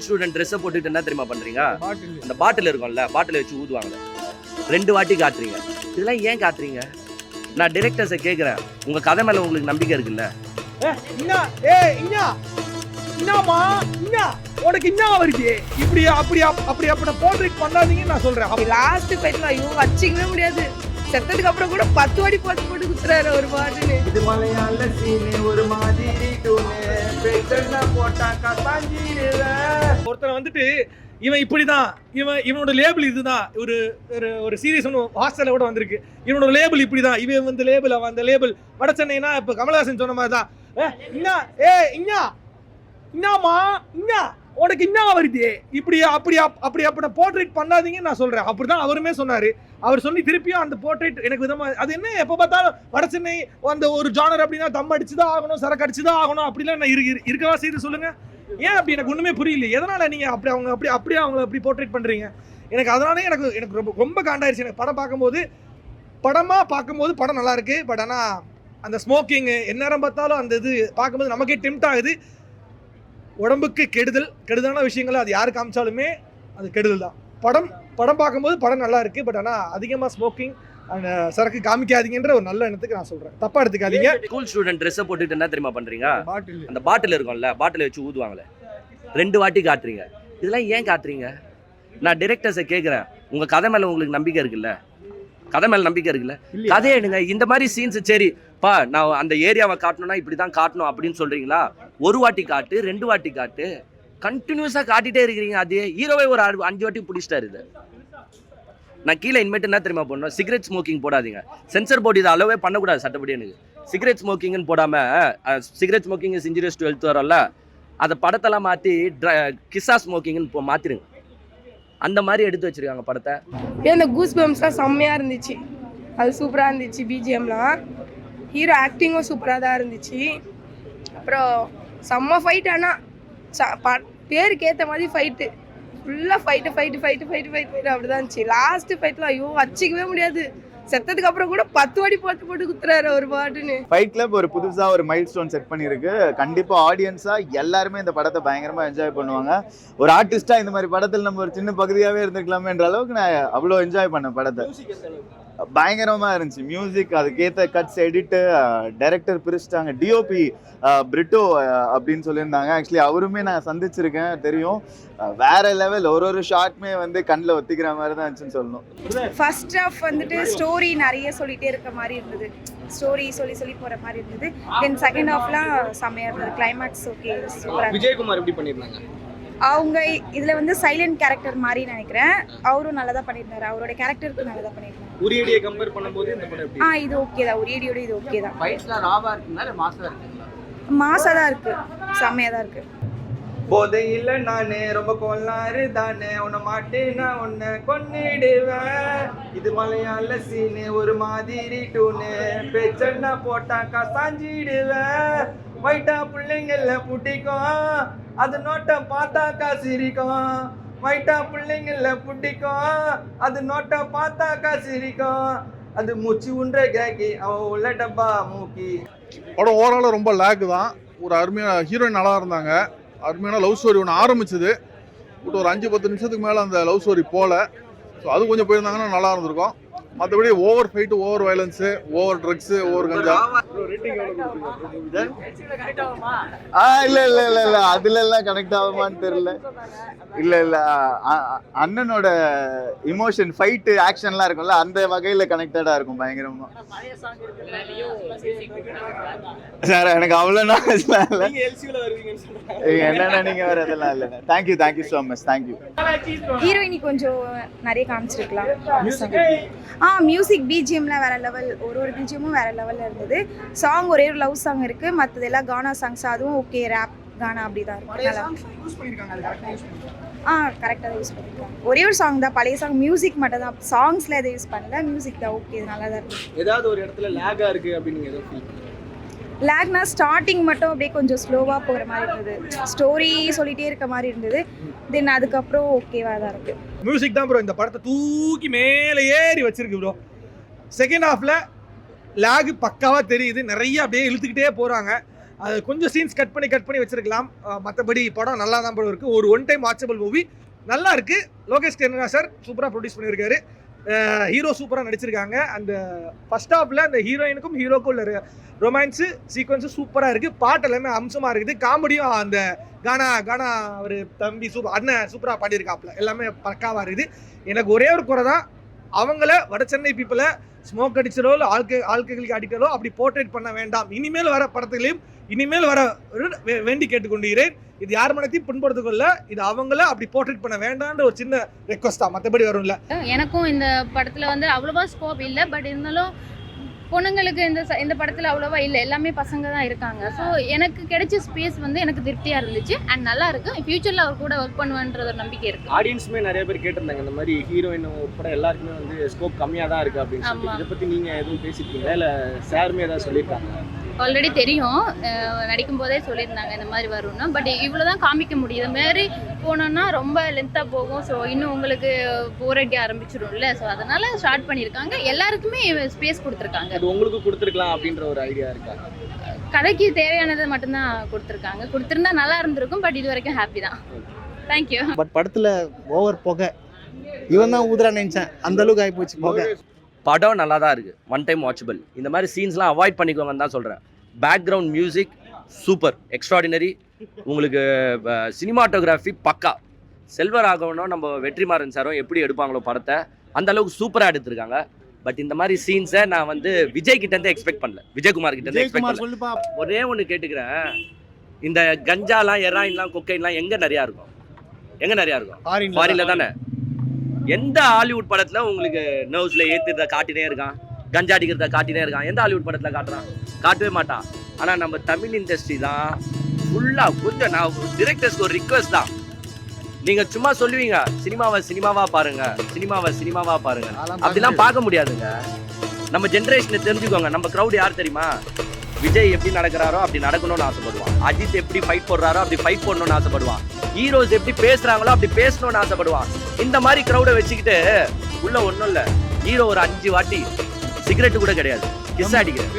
School student ட்ரெஸ்ஸை போட்டுட்டு என்ன தெரியுமா பண்றீங்க? பாட்டில். அந்த பாட்டில் இருக்கும்ல பாட்டில் வச்சு ஊதுவாங்க ரெண்டு வாட்டி காட்டுறீங்க. இதெல்லாம் ஏன் காட்டுறீங்க? நான் டிரெக்டர்ஸை கேட்குறேன் உங்க கதை மேல உங்களுக்கு நம்பிக்கை இருக்குல்ல? இன்னா ஏ இன்னா. இன்னாமா இன்னா. உனக்கு இன்னா வருது இப்படி அப்படி அப்- அப்படி அப்படி போர்ட்ரேட் பண்ணாதீங்கன்னு நான் சொல்றேன். லாஸ்ட் ஃபைட்ல ஐயோ வச்சிக்கவே முடியாது. செத்ததுக்கு அப்புறம் கூட பத்து வாட்டி போட்டு போட்டு குத்துறாரு ஒரு பாட்டுன்னு இது மலையாள சீனு ஒரு மாதிரி ஒருத்தன் வந்துட்டு இவன் இப்படிதான் இவன் இவனோட லேபிள் இதுதான். ஒரு ஒரு ஒரு சீரியஸ் ஒன்று ஹாஸ்டல்ல கூட வந்திருக்கு. இவனோட லேபிள் இப்படிதான். இவன் வந்து லேபிள் அவன் அந்த லேபிள் வட சென்னைனா இப்போ கமலஹாசன் சொன்ன மாதிரி தான் ஏ இன்னா ஏ இன்னா இன்னாமா இன்னா. உனக்கு என்ன வருது. இப்படி அப்படி அப்படி அப்படி போர்ட்ரேட் பண்ணாதீங்கன்னு நான் சொல்கிறேன் அப்படி தான் அவருமே சொன்னார். அவர் சொல்லி திருப்பியும் அந்த போர்ட்ரேட் எனக்கு விதமாக அது என்ன எப்போ பார்த்தாலும் வடசென்னை அந்த ஒரு ஜானர் அப்படின்னா தம் அடிச்சுதான் ஆகணும் சரக்கு அடிச்சுதான் ஆகணும் அப்படிலாம் என்ன இருக்கு இருக்கவா செய்து சொல்லுங்கள் ஏன் அப்படி? எனக்கு ஒன்றுமே புரியல எதனால் நீங்கள் அப்படி அவங்க அப்படி அப்படியே அவங்கள அப்படி போர்ட்ரேட் பண்ணுறீங்க எனக்கு அதனாலே எனக்கு எனக்கு ரொம்ப ரொம்ப காண்டாயிருச்சு. எனக்கு படம் பார்க்கும்போது படமாக பார்க்கும்போது படம் நல்லா இருக்குது பட் ஆனால் அந்த ஸ்மோக்கிங் எந்நேரம் பார்த்தாலும் அந்த இது பார்க்கும்போது நமக்கே டெம்ட் ஆகுது. உடம்புக்கு கெடுதல் கெடுதலான விஷயங்கள் அது யாரு காமிச்சாலுமே அது கெடுதல் தான். படம் படம் பார்க்கும்போது படம் நல்லா இருக்கு பட் ஆனா அதிகமா ஸ்மோக்கிங் அந்த சரக்கு காமிக்காதீங்கன்ற ஒரு நல்ல எண்ணத்துக்கு நான் சொல்றேன். தப்பா எடுத்துக்காதீங்க. ஸ்கூல் ஸ்டூடெண்ட் ட்ரெஸ்ஸை போட்டுட்டு என்ன தெரியுமா பண்றீங்க? பாட்டில் அந்த பாட்டில் இருக்கும்ல பாட்டில் வச்சு ஊதுவாங்களே. ரெண்டு வாட்டி காட்டுறீங்க. இதெல்லாம் ஏன் காட்டுறீங்க? நான் டிரெக்டர்ஸை கேட்குறேன் உங்க கதை மேல உங்களுக்கு நம்பிக்கை இருக்குல்ல? கதை மேல நம்பிக்கை இருக்குல்ல? கதையை எடுங்க. இந்த மாதிரி சீன்ஸ் சரி பா நான் அந்த ஏரியாவை காட்டணும்னா இப்படி தான் காட்டணும் அப்படின்னு சொல்றீங்களா? ஒரு வாட்டி காட்டு ரெண்டு வாட்டி காட்டு. கண்டினியூஸாக காட்டிட்டே இருக்கிறீங்க. அதே ஹீரோவே ஒரு அஞ்சு வாட்டி பிடிச்சிட்டாரு இது. நான் கீழே இனிமேட்டு என்ன தெரியுமா பண்ணணும்? சிகரெட் ஸ்மோக்கிங் போடாதீங்க. சென்சர் போர்டு இதை அளவே பண்ணக்கூடாது சட்டப்படி எனக்கு. சிகரெட் ஸ்மோக்கிங்னு போடாமல் cigarette smoking is injurious to health வரல அதை படத்தெல்லாம் மாற்றி கிஸ்ஸா ஸ்மோக்கிங்னு இப்போ மாற்றிருங்க அந்த மாதிரி எடுத்து வச்சிருக்காங்க படத்தை. இந்த கூஸ் பம்ஸ்லாம் செம்மையாக இருந்துச்சு. அது சூப்பராக இருந்துச்சு பிஜிஎம்லாம் ஹீரோ ஆக்டிங்கும் சூப்பராக தான் இருந்துச்சு. அப்புறம் செம்ம ஃபைட் ஆனால் ச ப பேருக்கு ஏற்ற மாதிரி ஃபைட்டு ஃபுல்லாக fight fight fight fight fight அப்படி தான் இருந்துச்சு. லாஸ்ட்டு ஃபைட்டில் ஐயோ வச்சிக்கவே முடியாது. செத்ததுக்கு அப்புறம் கூட பத்து வாட்டி போட்டு போட்டு குத்துறாரு ஒரு பாட்டுன்னு. ஃபைட் கிளப் ஒரு புதுசா ஒரு மைல் ஸ்டோன் செட் பண்ணியிருக்கு. கண்டிப்பா ஆடியன்ஸா எல்லாருமே இந்த படத்தை பயங்கரமா என்ஜாய் பண்ணுவாங்க. ஒரு ஆர்டிஸ்டா இந்த மாதிரி படத்தில் நம்ம ஒரு சின்ன பகுதியாவே இருந்திருக்கலாமேன்ற அளவுக்கு நான் அவ்வளோ என்ஜாய் பண்ணேன் படத்தை. பயங்கரமா இருந்துச்சு. மியூசிக் அதுக்கேற்ற கட்ஸ் எடிட்டு டைரக்டர் பிரிச்சிட்டாங்க. டிஓபி பிரிட்டோ அப்படின்னு சொல்லியிருந்தாங்க. ஆக்சுவலி அவருமே நான் சந்திச்சிருக்கேன் தெரியும். வேற லெவல் ஒரு ஒரு ஷாட்மே வந்து கண்ணில் ஒத்திக்கிற மாதிரி தான் இருந்துச்சுன்னு சொல்லணும். ஃபர்ஸ்ட் ஆஃப் வந்துட்டு ஸ்டோரி நிறைய சொல்லிட்டே இருக்க மாதிரி இருந்தது. ஸ்டோரி சொல்லி சொல்லி போற மாதிரி இருந்தது. தென் செகண்ட் ஹாஃப்லாம் செம்மையா இருந்தது. கிளைமேக்ஸ் ஓகே சூப்பரா விஜயகுமார் எப்படி பண்ணிருந்தாங்க அவங்க இதுல வந்து சைலண்ட் கேரக்டர் மாதிரி நினைக்கிறேன். அவரும் நல்லதா பண்ணியிருந்தாரு. அவரோட கேரக்டருக்கு நல்லதா பண்ணியிருந்தாரு. உரியடியை கம்பேர் பண்ணும்போது இந்த படம் ஆ இது ஓகே தான். ஒரு ஏடியோட இது ஓகே தான். ஃபைட்ஸ்லாம் ராவா இருக்குங்களா? மாசா இருக்குங்களா? மாசா தான் இருக்கு. செம்மையா தான் இருக்கு. போதையில் நானு ரொம்ப கொள்ளாறு தானே. உன்னை மாட்டேனா உன்னை கொன்னிடுவேன். இது மலையாள சீனு ஒரு மாதிரி டூனு பேச்சன்னா போட்டாக்கா சாஞ்சிடுவேன் வைட்டா பிள்ளைங்கள புட்டிக்கும். அது நோட்டம் பார்த்தாக்கா சிரிக்கும் வைட்டா பிள்ளைங்கள புட்டிக்கும். அது நோட்டம் பார்த்தாக்கா சிரிக்கும் அது மூச்சு உன்ற கேக்கி அவன் உள்ள டப்பா மூக்கி. படம் ஓவராலாக ரொம்ப லேக் தான். ஒரு அருமையான ஹீரோயின் நல்லா இருந்தாங்க. அருமையான லவ் ஸ்டோரி ஒன்று ஆரம்பிச்சது. பட் ஒரு அஞ்சு பத்து நிமிஷத்துக்கு மேலே அந்த லவ் ஸ்டோரி போகல ஸோ அது கொஞ்சம் போயிருந்தாங்கன்னா நல்லா இருந்திருக்கும். மற்றபடி over fight over violence over drugs over கஞ்சா. ஆ இல்ல இல்ல இல்ல இல்ல. அதுல எல்லாம் கனெக்ட் ஆகுமான்னு தெரியல. இல்ல இல்ல. அண்ணனோட இமோஷன் ஃபைட் ஆக்ஷன்லாம் இருக்கும்ல அந்த வகையில கனெக்டடா இருக்கும் பயங்கரமா. சார் எனக்கு அவ்வளவு knowledge எல்லாம் இல்ல. நீங்க எல்சியூல வருவீங்கன்னு சொல்றாங்க. ஏய், என்னண்ணா நீங்க வேற அதெல்லாம் இல்ல. Thank you thank you so much thank you ஹீரோயினி கொஞ்சம் நிறைய காமிச்சிருக்கலாம். ஆ மியூசிக் பிஜிஎம்லாம் வேற லெவல் ஒரு ஒரு பிஜிஎம்மும் வேற லெவல்ல இருந்தது. சாங் ஒரே ஒரு லவ் சாங் இருக்கு. மற்றது எல்லாம் கானா சாங்ஸ் அதுவும் ஓகே ரேப் கானா அப்படி தான் இருக்கு நல்லா. ஆ கரெக்டாக யூஸ் பண்ணிருக்காங்க. ஒரே ஒரு சாங் தான். பழைய சாங் மியூசிக் மட்டும் தான். சாங்ஸ்ல எதுவும் யூஸ் பண்ணல. மியூசிக் தான் ஓகே நல்லா தான் இருக்கு. ஏதாவது ஒரு இடத்துல லேகா இருக்கு அப்படின்னு நீங்க ஏதோ ஃபீல் லேக்னா ஸ்டார்டிங் மட்டும் அப்படியே கொஞ்சம் ஸ்லோவாக போகிற மாதிரி இருந்தது. ஸ்டோரி சொல்லிகிட்டே இருக்க மாதிரி இருந்தது. தென் அதுக்கப்புறம் ஓகேவா தான் இருக்குது மியூசிக் தான் ப்ரோ இந்த படத்தை தூக்கி மேலே ஏறி வச்சிருக்கு ப்ரோ செகண்ட் ஹாஃப்ல லேக் பக்காவாக தெரியுது. நிறைய அப்படியே இழுத்துக்கிட்டே போகிறாங்க அது கொஞ்சம் சீன்ஸ் கட் பண்ணி கட் பண்ணி வச்சிருக்கலாம். மற்றபடி படம் நல்லா தான் படம் இருக்குது ஒரு ஒன் டைம் வாட்சபிள் மூவி நல்லா இருக்குது லோகேஷ் கென்னா சார் சூப்பராக ப்ரொடியூஸ் பண்ணியிருக்காரு. ஹீரோ சூப்பராக நடிச்சிருக்காங்க அந்த ஃபர்ஸ்ட் ஹாஃப்ல அந்த ஹீரோயினுக்கும் ஹீரோக்கும் உள்ள ரொமான்ஸு சீக்வன்ஸு சூப்பராக இருக்குது பாட்டு எல்லாமே அம்சமாக இருக்குது காமெடியும் அந்த கானா கானா ஒரு தம்பி சூப்பர் அண்ணன் சூப்பராக பாடியிருக்காப்புல எல்லாமே பக்காவாக இருக்குது எனக்கு ஒரே ஒரு குறை தான் அவங்கள வட சென்னை பீப்புளை ஸ்மோக் அடிச்சிடோ இல்லை ஆல்க ஆல்கஹாலுக்கு அடிக்கலோ அப்படி போர்ட்ரேட் பண்ண வேண்டாம் இனிமேல் வர படத்துலையும் இனிமேல் வர வே- வேண்டி கேட்டுக்கொண்டுகிறேன் இது யார் மனத்தையும் புண்படுத்திக்கொள்ள இது அவங்கள அப்படி போர்ட்ரேட் பண்ண வேண்டாம்ன்ற ஒரு சின்ன ரெக்வஸ்ட் தான் மற்றபடி வரும்ல. எனக்கும் இந்த படத்தில் வந்து அவ்வளோவா ஸ்கோப் இல்லை பட் இருந்தாலும் பொண்ணுங்களுக்கு இந்த ச- இந்த படத்தில் அவ்வளோவா இல்லை. எல்லாமே பசங்க தான் இருக்காங்க. ஸோ எனக்கு கிடைச்ச ஸ்பேஸ் வந்து எனக்கு திருப்தியாக இருந்துச்சு. அண்ட் நல்லா இருக்கு ஃபியூச்சரில் அவர் கூட ஒர்க் பண்ணுவேன்ற ஒரு நம்பிக்கை இருக்கு. ஆடியன்ஸுமே நிறைய பேர் கேட்டிருந்தாங்க இந்த மாதிரி ஹீரோயின் உட்பட எல்லாருக்குமே வந்து ஸ்கோப் கம்மியாக தான் இருக்கு அப்படின்னு. சொல்லிட்டு. இதை பத்தி நீங்க எதுவும் பேசிருக்கீங்களா? இல்ல சாருமே ஏதாவது சொல்லியிருக்காங்க ஆல்ரெடி தெரியும். நடிக்கும் போதே சொல்லியிருந்தாங்க இந்த மாதிரி வரும்னு. பட் இவ்வளோ தான் காமிக்க முடியும் இது மாதிரி போனோம்னா ரொம்ப லென்த்தாக போகும். ஸோ இன்னும் உங்களுக்கு போர் அடிக்க ஆரம்பிச்சிடும்ல ஸோ அதனால ஸ்டார்ட் பண்ணியிருக்காங்க. எல்லாருக்குமே ஸ்பேஸ் கொடுத்துருக்காங்க. அது உங்களுக்கு கொடுத்துருக்கலாம் அப்படின்ற ஒரு ஐடியா இருக்கா? கதைக்கு தேவையானதை மட்டும்தான் கொடுத்துருக்காங்க. கொடுத்துருந்தா நல்லா இருந்திருக்கும். பட் இது வரைக்கும் ஹாப்பி தான். தேங்க்யூ பட் படத்துல ஓவர் புகை. இவன் தான் ஊதுறா நினைச்சேன். அந்த அளவுக்கு ஆகி போச்சு புகை. படம் நல்லா தான் இருக்குது ஒன் டைம் வாட்சபிள் இந்த மாதிரி சீன்ஸ்லாம் அவாய்ட் பண்ணிக்கோங்கன்னு தான் சொல்கிறேன் பேக்ரவுண்ட் மியூசிக் சூப்பர் எக்ஸ்ட்ராடினரி உங்களுக்கு சினிமாட்டோகிராஃபி பக்கா. செல்வராகவனும் நம்ம வெற்றிமாறன் சாரும் எப்படி எடுப்பாங்களோ படத்தை அந்த அளவுக்கு சூப்பராக எடுத்திருக்காங்க. பட் இந்த மாதிரி சீன்ஸை நான் வந்து விஜய் கிட்ட இருந்து எக்ஸ்பெக்ட் பண்ணல. விஜயகுமார் கிட்ட இருந்து எக்ஸ்பெக்ட் பண்ணல. ஒரே ஒன்று கேட்டுக்கிறேன். இந்த கஞ்சாலாம் எராயின்லாம் கொக்கைன்லாம் எங்கே நிறையா இருக்கும்? எங்கே நிறையா இருக்கும்? ஃபாரின்ல தானே. எந்த ஹாலிவுட் படத்துல உங்களுக்கு நர்வ்ஸ்ல ஏத்துறத காட்டினே இருக்கான்? கஞ்சா அடிக்கிறத காட்டினே இருக்கான். எந்த ஹாலிவுட் படத்துல காட்டுறான்? காட்டவே மாட்டான் ஆனா நம்ம தமிழ் இண்டஸ்ட்ரி தான் ஃபுல்லா கொஞ்சம் நான் டிரெக்டர்ஸ்க்கு ஒரு ரிக்வெஸ்ட் தான். நீங்க சும்மா சொல்லுவீங்க சினிமாவை சினிமாவா பாருங்க சினிமாவை சினிமாவா பாருங்க. அப்படிலாம் பார்க்க முடியாதுங்க. நம்ம ஜென்ரேஷனை தெரிஞ்சுக்கோங்க நம்ம crowd யார் தெரியுமா? விஜய் எப்படி நடக்கிறாரோ அப்படி நடக்கணும்னு ஆசைப்படுவான். அஜித் எப்படி ஃபைட் போடுறாரோ அப்படி ஃபைட் போடணும்னு ஆசைப்படுவான். ஹீரோஸ் எப்படி பேசுறாங்களோ அப்படி பேசணும்னு ஆசைப்படுவான். இந்த மாதிரி க்ரௌடை வச்சுக்கிட்டு உள்ள ஒன்றும் இல்லை. ஹீரோ ஒரு அஞ்சு வாட்டி சிகரெட் கூட கிடையாது. கிஸ் அடிக்கிறேன்